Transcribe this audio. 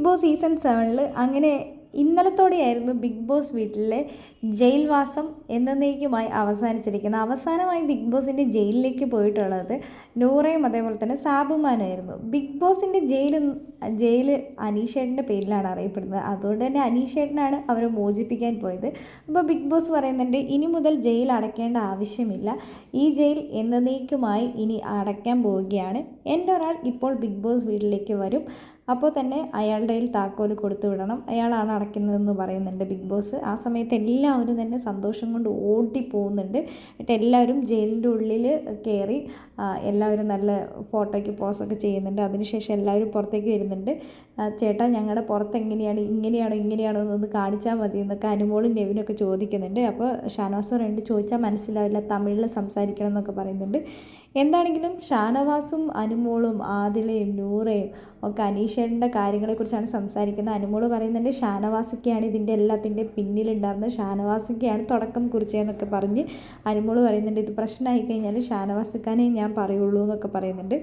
Big boss season സെവനിൽ അങ്ങനെ ഇന്നലത്തോടെയായിരുന്നു big boss വീട്ടിലെ ജയിൽവാസം എന്നേക്കുമായി അവസാനിച്ചിരിക്കുന്നത്. അവസാനമായി ബിഗ് ബോസിന്റെ ജയിലിലേക്ക് പോയിട്ടുള്ളത് നൂറയും അതേപോലെ തന്നെ സാബുമാനായിരുന്നു. ബിഗ് ബോസിന്റെ ജയിൽ ജയിൽ അനീഷേട്ടന്റെ പേരിലാണ് അറിയപ്പെടുന്നത്. അതുകൊണ്ട് തന്നെ അനീഷേട്ടനാണ് അവരെ മോചിപ്പിക്കാൻ പോയത്. അപ്പോൾ ബിഗ് ബോസ് പറയുന്നുണ്ട് ഇനി മുതൽ ജയിൽ അടയ്ക്കേണ്ട ആവശ്യമില്ല. ഈ ജയിൽ എന്നേക്കുമായി ഇനി അടയ്ക്കാൻ പോവുകയാണ്. എന്റെ ഒരാൾ ഇപ്പോൾ ബിഗ് ബോസ് വീട്ടിലേക്ക് വരും. അപ്പോൾ തന്നെ അയാളുടെ കയ്യിൽ താക്കോൽ കൊടുത്തു വിടണം. അയാളാണ് അടയ്ക്കുന്നതെന്ന് പറയുന്നുണ്ട് ബിഗ് ബോസ്. ആ സമയത്ത് എല്ലാവരും തന്നെ സന്തോഷം കൊണ്ട് ഓടി പോകുന്നുണ്ട്. എന്നിട്ട് എല്ലാവരും ജയിലിന്റെ ഉള്ളിൽ കയറി എല്ലാവരും നല്ല ഫോട്ടോയ്ക്ക് പോസൊക്കെ ചെയ്യുന്നുണ്ട്. അതിനുശേഷം എല്ലാവരും പുറത്തേക്ക് വരുന്നുണ്ട്. ചേട്ടാ ഞങ്ങളുടെ പുറത്ത് എങ്ങനെയാണ് ഇങ്ങനെയാണോ ഇങ്ങനെയാണോ എന്നൊന്ന് കാണിച്ചാൽ മതി എന്നൊക്കെ അനുമോളും നെവിനൊക്കെ ചോദിക്കുന്നുണ്ട്. അപ്പോൾ ഷാനവാസ് പറയുന്നുണ്ട് ചോദിച്ചാൽ മനസ്സിലാവില്ല തമിഴിൽ സംസാരിക്കണം എന്നൊക്കെ പറയുന്നുണ്ട്. എന്താണെങ്കിലും ഷാനവാസും അനുമോളും ആദിലയും നൂറയും ഒക്കെ അനീഷേട്ടന്റെ കാര്യങ്ങളെക്കുറിച്ചാണ് സംസാരിക്കുന്നത്. അനുമോൾ പറയുന്നുണ്ട് ഷാനവാസൊക്കെയാണ് ഇതിന്റെ എല്ലാത്തിന്റെ പിന്നിലുണ്ടായിരുന്നത്. ഷാനവാസൊക്കെയാണ് തുടക്കം കുറിച്ചതെന്നൊക്കെ പറഞ്ഞ് അനുമോൾ പറയുന്നുണ്ട് ഇത് പ്രശ്നമായി കഴിഞ്ഞാൽ ഷാനവാസക്കാനേ ഞാൻ പറയുള്ളൂ എന്നൊക്കെ പറയുന്നുണ്ട്.